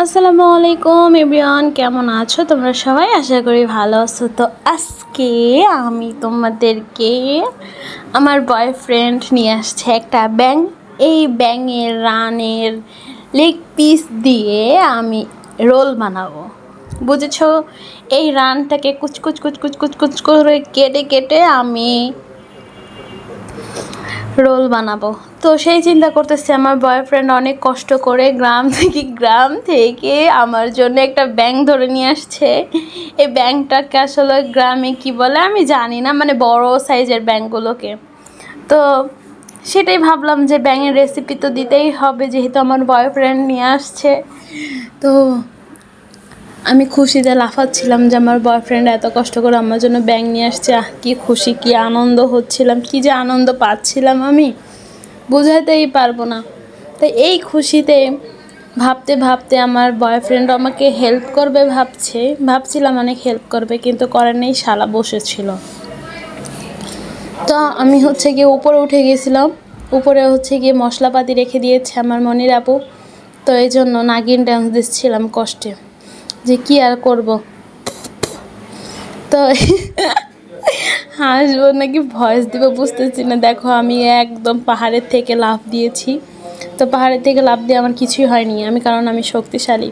আসসালামু আলাইকুম, এভরিওয়ান, কেমন আছো? তোমরা সবাই আশা করি ভালো আছো। তো আজকে আমি তোমাদেরকে আমার বয়ফ্রেন্ড নিয়ে আসছে একটা ব্যাং এই ব্যাঙের রানের লেগ পিস দিয়ে আমি রোল বানাবো। বুঝেছ? এই রানটাকে কুচকুচ কুচকুচ কুচকুচ করে কেটে কেটে আমি রোল বানাবো। তো সেই চিন্তা করতেছি আমার বয়ফ্রেন্ড অনেক কষ্ট করে গ্রাম থেকে গ্রাম থেকে আমার জন্য একটা ব্যাংক ধরে নিয়ে আসছে। এই ব্যাংকটাকে আসলে গ্রামে কি বলে আমি জানি না মানে বড় সাইজের ব্যাংকগুলোকে তো সেটাই ভাবলাম যে ব্যাঙের রেসিপি তো দিতেই হবে, যেহেতু আমার বয়ফ্রেন্ড নিয়ে আসছে। তো আমি খুশিতে লাফাচ্ছিলাম যে আমার বয়ফ্রেন্ড এত কষ্ট করে আমার জন্য ব্যাং নিয়ে আসছে। আহ, কি খুশি, কি আনন্দ হচ্ছিলাম, কি যে আনন্দ পাচ্ছিলাম আমি। বোঝাতেই পারব না। তো এই খুশিতে ভাবতে ভাবতে আমার বয়ফ্রেন্ড আমাকে হেল্প করবে ভাবছে। ভাবছিলাম অনেক হেল্প করবে, কিন্তু করে নেই, শালা বসেছিল। তো আমি হচ্ছে গিয়ে উপরে উঠে গিয়েছিলাম উপরে হচ্ছে গিয়ে মশলাপাতি রেখে দিয়েছে আমার মনির আপু। তো এই জন্য নাগিন ডান্স দিচ্ছিলাম কষ্টে। যে কি আর করব? তো হাসবো নাকি ভয়েস দিব বুঝতেছি না। দেখো আমি একদম পাহাড়ের থেকে লাফ দিয়েছি। তো পাহাড়ের থেকে লাফ দিয়ে আমার কিছুই হয়নি। আমি কারণ আমি শক্তিশালী।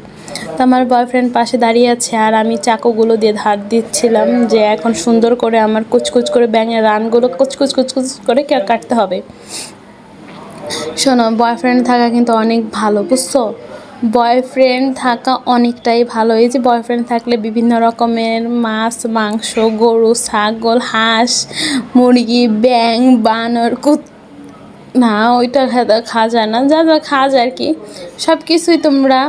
তো আমার বয়ফ্রেন্ড পাশে দাঁড়িয়ে আছে আর আমি চাকুগুলো দিয়ে ধার দিচ্ছিলাম যে এখন সুন্দর করে আমার কুচকুচ করে ব্যাঙের রানগুলো কুচকুচ কুচকুচ করে কাটতে হবে। শোনো বয়ফ্রেন্ড থাকা কিন্তু অনেক ভালো, বুঝছ? বয়ফ্রেন্ড থাকা অনেকটাই ভালো। এই যে বয়ফ্রেন্ড থাকলে বিভিন্ন রকমের মাছ, মাংস, গরু, ছাগল, হাঁস, মুরগি ব্যাং বানর, কুত না, ওইটা খাওয়া যায় না। যা যা খাওয়া যায় আর কি। সব কিছুই তোমরা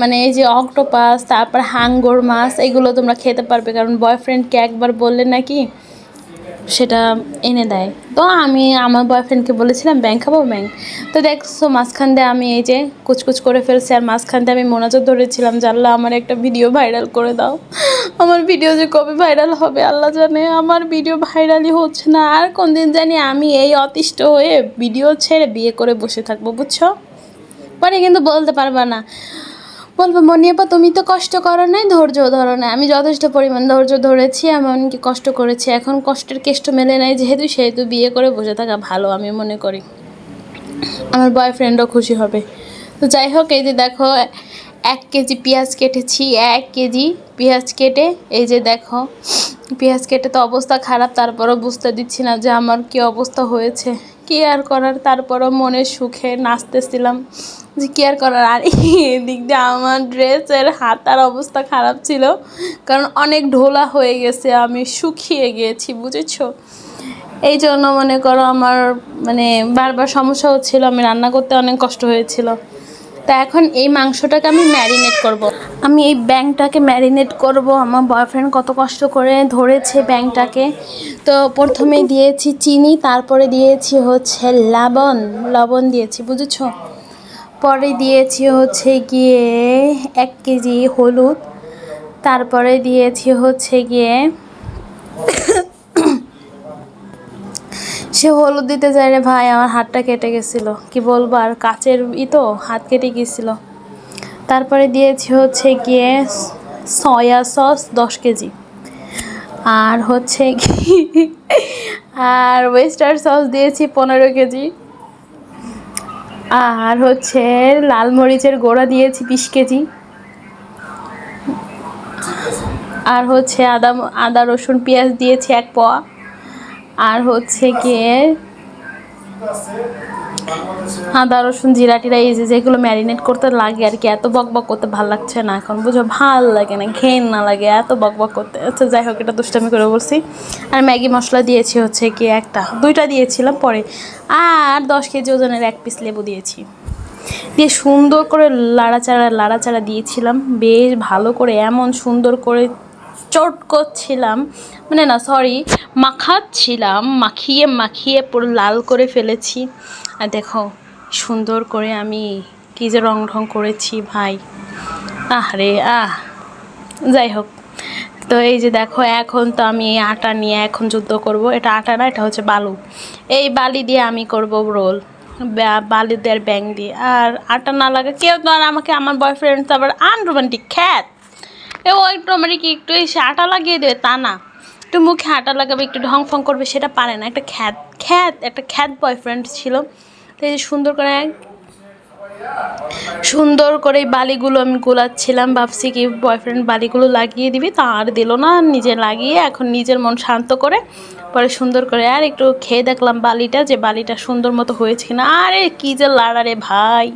মানে এই যে অক্টোপাস তারপর হাঙ্গর মাছ, এগুলো তোমরা খেতে পারবে। কারণ বয়ফ্রেন্ডকে একবার বললে নাকি সেটা এনে দেয়। তো আমি আমার বয়ফ্রেন্ডকে বলেছিলাম, ব্যাংক খাব? ব্যাংক। তো দেখছ মাঝখান দিয়ে আমি এই যে কুচকুচ করে ফেলছি, আর মাঝখান দিয়ে আমি মোনাজাত ধরেছিলাম যে, আল্লাহ, আমার একটা ভিডিও ভাইরাল করে দাও। আমার ভিডিও যে কবে ভাইরাল হবে, আল্লাহ জানে, আমার ভিডিও ভাইরালই হচ্ছে না। আর কোন দিন জানি আমি এই অতিষ্ঠ হয়ে ভিডিও ছেড়ে বিয়ে করে বসে থাকব, বুঝছ? পরে কিন্তু বলতে পারবা না। বলব, মনিয়াপা, তুমি তো কষ্ট করো নাই ধৈর্য ধরো না আমি যথেষ্ট পরিমাণ ধৈর্য ধরেছি, এমনকি কষ্ট করেছি। এখন কষ্টের কেষ্ট মেলে নাই, যেহেতু সেহেতু বিয়ে করে বসে থাকা ভালো, আমি মনে করি। আমার বয়ফ্রেন্ডও খুশি হবে। তো যাই হোক, এই যে দেখো, এক কেজি পেঁয়াজ কেটেছি, এক কেজি পেঁয়াজ কেটে, এই যে দেখো, পেঁয়াজ কেটে তো অবস্থা খারাপ, তারপরও বুঝতে দিচ্ছি না যে আমার কি অবস্থা হয়েছে। কি আর করার, তারপরও মনে সুখে নাচতেছিলাম যে কি আর করার। আর এদিক দিয়ে আমার ড্রেসের হাতার অবস্থা খারাপ ছিল, কারণ অনেক ঢোলা হয়ে গেছে, আমি শুকিয়ে গিয়েছি বুঝেছ? এই জন্য মনে করো আমার মানে বারবার সমস্যা হচ্ছিল, আমি রান্না করতে অনেক কষ্ট হয়েছিল। তা এখন এই মাংসটাকে আমি ম্যারিনেট করব। আমি এই ব্যাংটাকে ম্যারিনেট করব। আমার বয়ফ্রেন্ড কত কষ্ট করে ধরেছে ব্যাংটাকে। তো প্রথমে দিয়েছি চিনি, তারপরে দিয়েছি হচ্ছে লবণ। লবণ দিয়েছি, বুঝেছ? পরে দিয়েছি হচ্ছে গিয়ে এক কেজি হলুদ। তারপরে দিয়েছি হচ্ছে গিয়ে সে হলুদ দিতে যায় রে ভাই, আমার হাতটা কেটে গেছিল। কি বলব, আর কাচের ই তো, হাত কেটে গেছিল। তারপরে দিয়েছি হচ্ছে গিয়ে সয়া সস দশ কেজি। আর হচ্ছে আর ওয়েস্টার সস দিয়েছি পনেরো কেজি। আর হচ্ছে লাল মরিচের গোড়া দিয়েছি বিশ কেজি। আর হচ্ছে আদা আদা, রসুন, পেঁয়াজ দিয়েছি এক পোয়া। আর হচ্ছে গিয়ে আদা, রসুন, জিরা, টিরা, এই যে যেগুলো ম্যারিনেট করতে লাগে আর কি, এত বক বক করতে ভালো লাগছে না এখন, বুঝো, ভালো লাগে না, ঘেন না লাগে, এত বক বক করতে। আচ্ছা যাই হোক, এটা দুষ্টামি করে বলছি। আর ম্যাগি মশলা দিয়েছি হচ্ছে কি একটা, দুইটা দিয়েছিলাম পরে। আর দশ কেজি ওজনের এক পিস লেবু দিয়েছি। দিয়ে সুন্দর করে লাড়াচাড়া লাড়াচাড়া দিয়েছিলাম, বেশ ভালো করে, এমন সুন্দর করে চট করছিলাম। মানে না সরি মাখাচ্ছিলাম, মাখিয়ে মাখিয়ে পুরো লাল করে ফেলেছি। আর দেখো, সুন্দর করে আমি কী যে রং ঢং করেছি ভাই। আহ রে, আহ। যাই হোক, তো এই যে দেখো, এখন তো আমি এই আটা নিয়ে এখন যুদ্ধ করব। এটা আটা না, এটা হচ্ছে বালু। এই বালি দিয়ে আমি করব রোল, বা- বালিদের ব্যাং দিয়ে। আর আটা না লাগে, কেউ তো আর আমাকে, আমার বয়ফ্রেন্ড তো আবার আনরোমান্টিক খ্যাত। ও একটু আমার কি একটু এসে আটা লাগিয়ে দেবে তা না। একটু মুখে আটা লাগাবে, একটু ঢং ফং করবে, সেটা পারে না। একটা খ্যাত খ্যাত, একটা খ্যাত বয়ফ্রেন্ড ছিল। তো এই সুন্দর করে সুন্দর করে এই বালিগুলো আমি গোলাচ্ছিলাম, ভাবছি কি বয়ফ্রেন্ড বালিগুলো লাগিয়ে দিবি, তা আর দিল না, নিজে লাগিয়ে এখন নিজের মন শান্ত করে, পরে সুন্দর করে আর একটু খেয়ে দেখলাম বালিটা, যে বালিটা সুন্দর মতো হয়েছে কিনা। আরে কী যে লাড়া রে ভাই,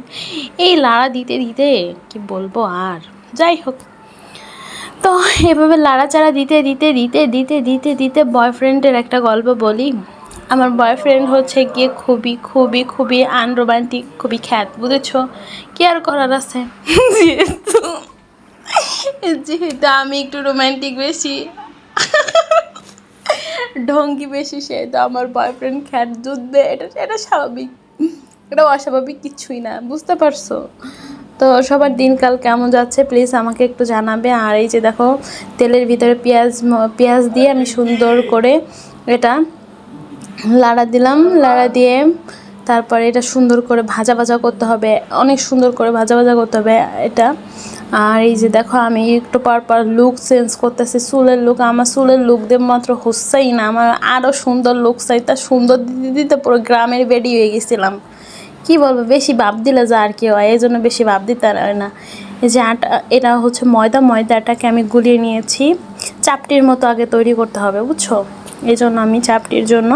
এই লাড়া দিতে দিতে, কি বলব আর? যাই হোক। তো এভাবে লাড়াচাড়া দিতে দিতে দিতে দিতে দিতে দিতে বয়ফ্রেন্ডের একটা গল্প বলি। আমার বয়ফ্রেন্ড হচ্ছে গিয়ে খুবই খুবই খুবই আনরোমান্টিক, খুবই খ্যাত, বুঝেছ? কি আর করার আছে? যেহেতু যেহেতু আমি একটু রোমান্টিক বেশি, ঢঙ্গি বেশি, সেহেতু আমার বয়ফ্রেন্ড খ্যাত যুদ্ধে, এটা এটা স্বাভাবিক। এটা অস্বাভাবিক কিছুই না, বুঝতে পারছ? তো সবার দিনকাল কেমন যাচ্ছে? প্লিজ আমাকে একটু জানাবে। আর এই যে দেখো, তেলের ভিতরে পেঁয়াজ পেঁয়াজ দিয়ে আমি সুন্দর করে এটা লাড়া দিলাম। লাড়া দিয়ে তারপরে এটা সুন্দর করে ভাজা ভাজা করতে হবে। অনেক সুন্দর করে ভাজা ভাজা করতে হবে এটা। আর এই যে দেখো, আমি একটু পর পর লুক চেঞ্জ করতেছি। চুলের লুক আমার চুলের লুক দিয়ে মাত্র হচ্ছেই না। আমার আরও সুন্দর লুক চাই। তা সুন্দর দিতে দিতে পুরো গ্রামের বেডি হয়ে গেছিলাম। কি বলব, বেশি ভাব দিলে যা আর কি হয়, এই জন্য বেশি ভাব দিতে হয় না। এই যে আটা, এটা হচ্ছে ময়দা, ময়দাটাকে আমি গুলিয়ে নিয়েছি। চাপটির মতো আগে তৈরি করতে হবে, বুঝছ? এই জন্য আমি চাপটির জন্য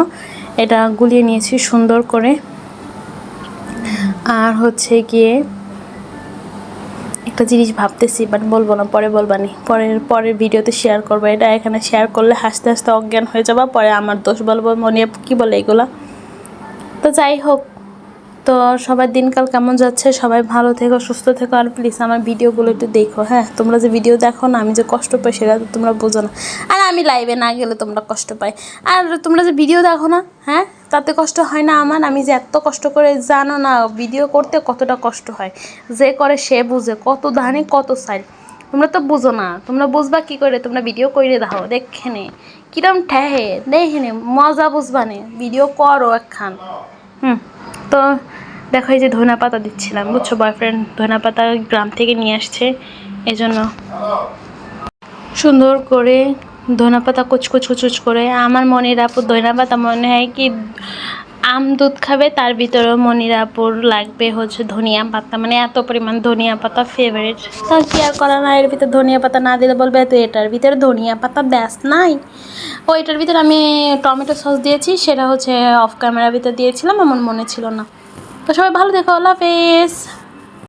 এটা গুলিয়ে নিয়েছি সুন্দর করে। আর হচ্ছে গিয়ে একটা জিনিস ভাবতেছি বাট বলব না, পরে বলবানি। পরের পরের ভিডিওতে শেয়ার করব, এটা এখানে শেয়ার করলে হাসতে হাসতে অজ্ঞান হয়ে যাবা, পরে আমার দোষ বলব, মনে কি বলে এগুলা? তো যাই হোক তো সবার দিনকাল কেমন যাচ্ছে? সবাই ভালো থেকো, সুস্থ থেকো। আর প্লিজ আমার ভিডিওগুলো একটু দেখো হ্যাঁ? তোমরা যে ভিডিও দেখো না, আমি যে কষ্ট পাই সেটা তো তোমরা বোঝো না। আর আমি লাইভে না গেলে তোমরা কষ্ট পাই। আর তোমরা যে ভিডিও দেখো না হ্যাঁ? তাতে কষ্ট হয় না আমার। আমি যে এত কষ্ট করে জানো না ভিডিও করতে কতটা কষ্ট হয়। যে করে সে বুঝে, কত ধানে, কত সাইড তোমরা তো বুঝো না। তোমরা বুঝবা কি করে? তোমরা ভিডিও করে দাও, দেখে নে। কিরম ঠেহে, দেখে নে। মজা বুঝবা নে। ভিডিও করো একখান। হুম। তো দেখো এই যে ধনা পাতা দিচ্ছিলাম, বুঝছ? বয়ফ্রেন্ড ধনা পাতা গ্রাম থেকে নিয়ে আসছে এই জন্য সুন্দর করে ধনা পাতা কুচকুচ কুচকুচ করে, আমার মনের আপু ধনা পাতা মনে হয় কি আম দুধ খাবে, তার ভিতরেও মনিরাপুর লাগবে হচ্ছে ধনিয়া পাতা। মানে এত পরিমাণ ধনিয়া পাতা ফেভারিট তা কি আর করা না এর ভিতরে ধনিয়া পাতা না দিলে বলবে তো এটার ভিতরে ধনিয়া পাতা ব্যাস নাই? ও, এটার ভিতরে আমি টমেটো সস দিয়েছি, সেটা হচ্ছে অফ ক্যামেরার ভিতরে দিয়েছিলাম আমার মনে ছিল না। তো সবাই ভালো দেখো আল্লাহ হাফেজ।